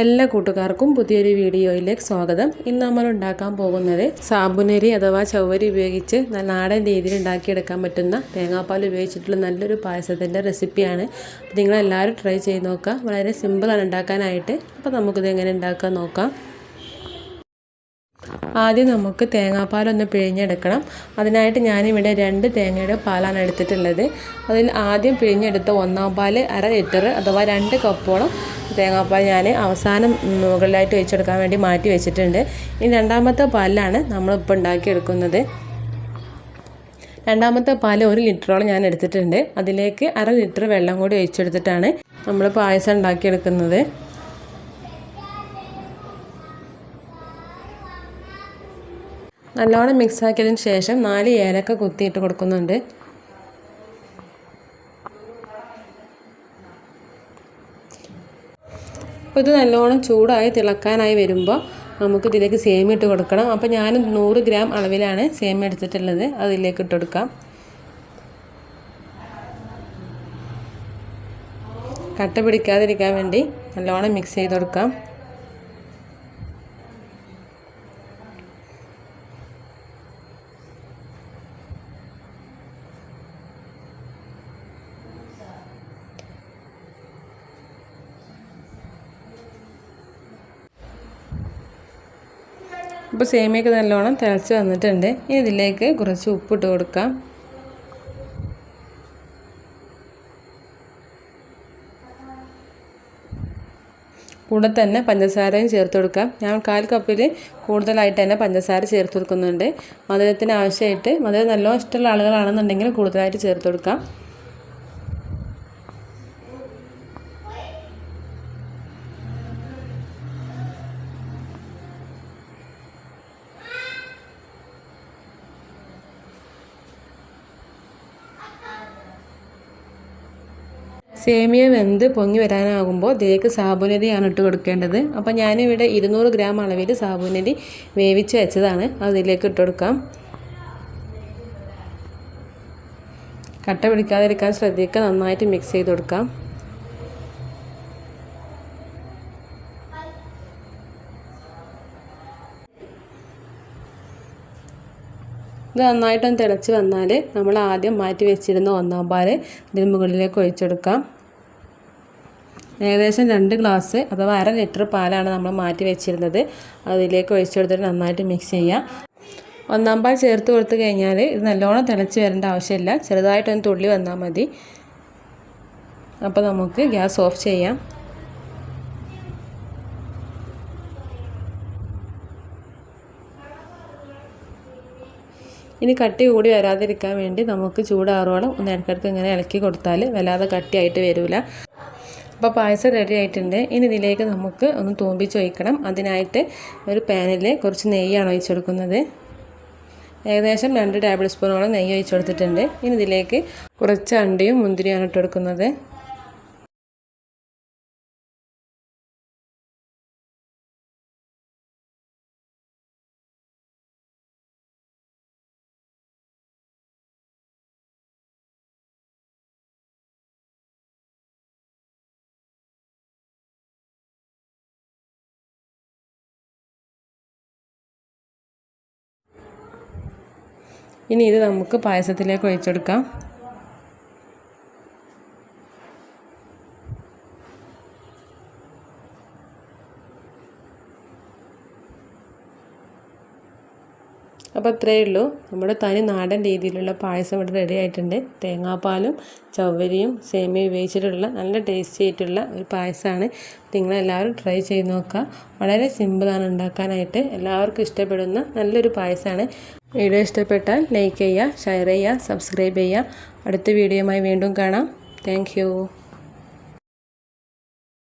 എല്ലാ കൂട്ടുകാർക്കും പുതിയൊരു വീഡിയോയിലേക്ക് സ്വാഗതം. ഇന്ന് നമ്മൾ ഉണ്ടാക്കാൻ പോകുന്നത് സാബുനരി അഥവാ ചവ്വരി ഉപയോഗിച്ച് നാടൻ രീതിയിൽ ഉണ്ടാക്കിയെടുക്കാൻ പറ്റുന്ന തേങ്ങാപ്പാൽ ഉപയോഗിച്ചിട്ടുള്ള നല്ലൊരു പായസത്തിന്റെ റെസിപ്പിയാണ്. നിങ്ങളെല്ലാവരും ട്രൈ ചെയ്ത് നോക്കുക. വളരെ സിമ്പിളാണ് ഉണ്ടാക്കാനായിട്ട്. അപ്പോൾ നമുക്കിത് എങ്ങനെ ഉണ്ടാക്കാൻ നോക്കാം. ആദ്യം നമുക്ക് തേങ്ങാപ്പാലൊന്ന് പിഴിഞ്ഞെടുക്കണം. അതിനായിട്ട് ഞാനിവിടെ രണ്ട് തേങ്ങയുടെ പാലാണ് എടുത്തിട്ടുള്ളത്. അതിൽ ആദ്യം പിഴിഞ്ഞെടുത്ത ഒന്നാം പാൽ അര ലിറ്റർ അഥവാ രണ്ട് കപ്പോളം തേങ്ങാപ്പാൽ ഞാൻ അവസാനം മുകളിലായിട്ട് വെച്ചെടുക്കാൻ വേണ്ടി മാറ്റി വെച്ചിട്ടുണ്ട്. ഇനി രണ്ടാമത്തെ പാലിലാണ് നമ്മളിപ്പോൾ ഉണ്ടാക്കിയെടുക്കുന്നത്. രണ്ടാമത്തെ പാൽ ഒരു ലിറ്ററോളം ഞാൻ എടുത്തിട്ടുണ്ട്. അതിലേക്ക് അര ലിറ്റർ വെള്ളം കൂടി ഒഴിച്ചെടുത്തിട്ടാണ് നമ്മൾ പായസം ഉണ്ടാക്കിയെടുക്കുന്നത്. നല്ലോണം മിക്സ് ആക്കിയതിന് ശേഷം നാല് ഏലക്ക കുത്തിയിട്ട് കൊടുക്കുന്നുണ്ട്. അപ്പോൾ ഇത് നല്ലോണം ചൂടായി തിളക്കാനായി വരുമ്പോൾ നമുക്ക് ഇതിലേക്ക് സേമി ഇട്ട് കൊടുക്കണം. അപ്പോൾ ഞാൻ നൂറ് ഗ്രാം അളവിലാണ് സേമി എടുത്തിട്ടുള്ളത്. അതിലേക്ക് ഇട്ട് കൊടുക്കാം. കട്ട പിടിക്കാതിരിക്കാൻ വേണ്ടി നല്ലോണം മിക്സ് ചെയ്ത് കൊടുക്കാം. ഇപ്പോൾ സേമിയൊക്കെ നല്ലോണം തിളച്ച് വന്നിട്ടുണ്ട്. ഇനി ഇതിലേക്ക് കുറച്ച് ഉപ്പിട്ട് കൊടുക്കാം. കൂടെ തന്നെ പഞ്ചസാരയും ചേർത്ത് കൊടുക്കാം. ഞാൻ കാൽ കപ്പിൽ കൂടുതലായിട്ട് തന്നെ പഞ്ചസാര ചേർത്ത് കൊടുക്കുന്നുണ്ട്. മധുരത്തിന് ആവശ്യമായിട്ട് മധുരം നല്ലോണം ഇഷ്ടമുള്ള ആളുകളാണെന്നുണ്ടെങ്കിൽ കൂടുതലായിട്ട് ചേർത്ത് കൊടുക്കാം. സേമിയ വെന്ത് പൊങ്ങി വരാനാകുമ്പോൾ ഇതിലേക്ക് സാബുനരിയാണ് ഇട്ട് കൊടുക്കേണ്ടത്. അപ്പോൾ ഞാനിവിടെ ഇരുന്നൂറ് ഗ്രാം അളവിൽ സാബുനരി വേവിച്ച് വെച്ചതാണ്. അതിലേക്ക് ഇട്ട് കൊടുക്കാം. കട്ട പിടിക്കാതിരിക്കാൻ ശ്രദ്ധിക്കുക. നന്നായിട്ട് മിക്സ് ചെയ്ത് കൊടുക്കാം. ഇത് നന്നായിട്ടൊന്ന് തിളച്ച് വന്നാൽ നമ്മൾ ആദ്യം മാറ്റി വെച്ചിരുന്ന ഒന്നാം പാൽ ഇതിന് മുകളിലേക്ക് ഒഴിച്ചെടുക്കാം. ഏകദേശം രണ്ട് ഗ്ലാസ് അഥവാ അര ലിറ്റർ പാലാണ് നമ്മൾ മാറ്റി വെച്ചിരുന്നത്. അതിലേക്ക് ഒഴിച്ചെടുത്തിട്ട് നന്നായിട്ട് മിക്സ് ചെയ്യാം. ഒന്നാം പാൽ ചേർത്ത് കൊടുത്തു കഴിഞ്ഞാൽ ഇത് നല്ലോണം തിളച്ച് വരേണ്ട ആവശ്യമില്ല. ചെറുതായിട്ടൊന്ന് തുള്ളി വന്നാൽ മതി. അപ്പോൾ നമുക്ക് ഗ്യാസ് ഓഫ് ചെയ്യാം. ഇനി കട്ടി കൂടി വരാതിരിക്കാൻ വേണ്ടി നമുക്ക് ചൂടാറോളം ഒന്ന് ഇടയ്ക്കിടയ്ക്ക് ഇങ്ങനെ ഇളക്കി കൊടുത്താൽ വല്ലാതെ കട്ടിയായിട്ട് വരില്ല അപ്പോൾ പായസം റെഡി ആയിട്ടുണ്ട്. ഇനി ഇതിലേക്ക് നമുക്ക് ഒന്ന് തൂമ്പിച്ച് ഒഴിക്കണം. അതിനായിട്ട് ഒരു പാനിൽ കുറച്ച് നെയ്യാണ് ഒഴിച്ചെടുക്കുന്നത്. ഏകദേശം രണ്ട് ടേബിൾ സ്പൂണോളം നെയ്യ് ഒഴിച്ചെടുത്തിട്ടുണ്ട്. ഇനി ഇതിലേക്ക് കുറച്ച് അണ്ടിയും മുന്തിരിയാണ് ഇട്ട് കൊടുക്കുന്നത്. ഇനി ഇത് നമുക്ക് പായസത്തിലേക്ക് ഒഴിച്ചെടുക്കാം. അപ്പോൾ അത്രയേ ഉള്ളൂ. നമ്മുടെ തനി നാടൻ രീതിയിലുള്ള പായസം ഇവിടെ റെഡി ആയിട്ടുണ്ട്. തേങ്ങാപ്പാലും ചവ്വരിയും സേമിയ ഉപയോഗിച്ചിട്ടുള്ള നല്ല ടേസ്റ്റി ആയിട്ടുള്ള ഒരു പായസമാണ്. നിങ്ങളെല്ലാവരും ട്രൈ ചെയ്ത് നോക്കുക. വളരെ സിമ്പിളാണ് ഉണ്ടാക്കാനായിട്ട്. എല്ലാവർക്കും ഇഷ്ടപ്പെടുന്ന നല്ലൊരു പായസമാണ്. വീഡിയോ ഇഷ്ടപ്പെട്ടാൽ ലൈക്ക് ചെയ്യുക ഷെയർ ചെയ്യുക സബ്സ്ക്രൈബ് ചെയ്യുക. അടുത്ത വീഡിയോയുമായി വീണ്ടും കാണാം. താങ്ക്